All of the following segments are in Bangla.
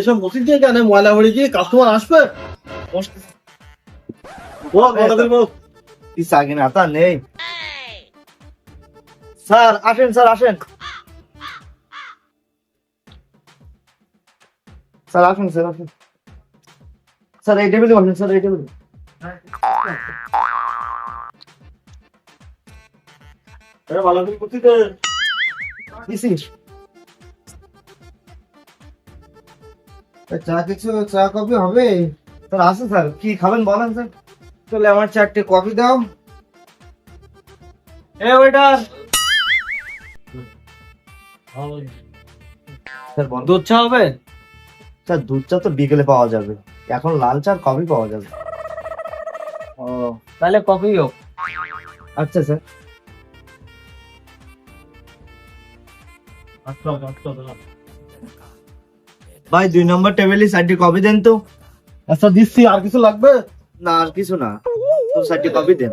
এসব মসজিদ দিয়ে কেন ময়লা ভরে গিয়ে কাস্টমার আসবে? নেই। স্যার, আসেন স্যার আসেন। স্যার, আসুন স্যার আসুন। স্যার, এই টেবিলে বসেন, স্যার, এই টেবিলে ভালো করে করতে চা কিছু চা কফি হবে স্যার আসুন স্যার কি খাবেন বলেন স্যার? তাহলে আমার চারটে কফি দাও। এ ওয়েটার। স্যার বল দুধ চা হবে? স্যার দুধ চা তো বিকেলে পাওয়া যাবে। এখন লাল চা আর কফি পাওয়া যাবে। ও তাহলে কফি হোক। আচ্ছা স্যার। আচ্ছা আচ্ছা ভাই দুই নম্বর টেবিলে সাইডে কপি দেন তো। আচ্ছা দিচ্ছি আর কিছু লাগবে? না আর কিছু না। তো সাইডে কফি দেন।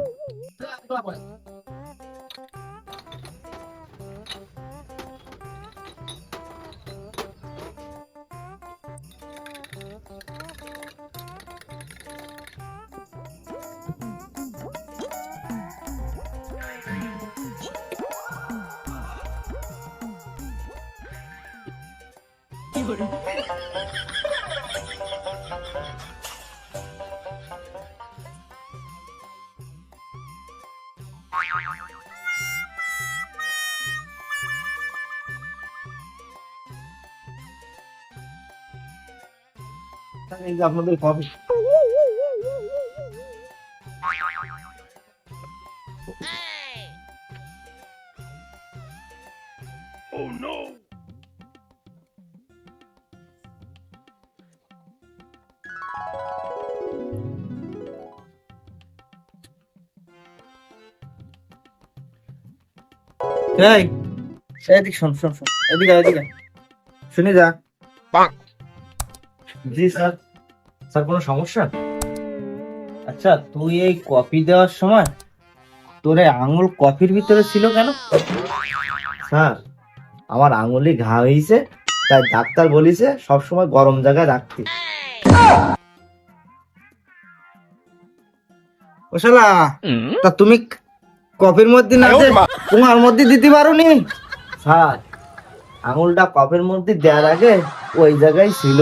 এই যে আপনাদের কফি এই এদিক শোন শোন শোন এদিকে এদিকে শুনে যা। জি স্যার। স্যার কোনো সমস্যা? আচ্ছা তুই এই কপি দেওয়ার সময় তোর আঙুল কফির ভিতরে ছিল কেন? স্যার আমার আঙুলি ঘা হয়েছে তাই ডাক্তার বলিছে সবসময় গরম জায়গায় রাখতে। ও শালা তা তুমি কফির মধ্যে না তোমার মধ্যে দিতে পারো নি স্যার আঙুলটা কফির মধ্যে দেওয়ার আগে ওই জায়গায় ছিল।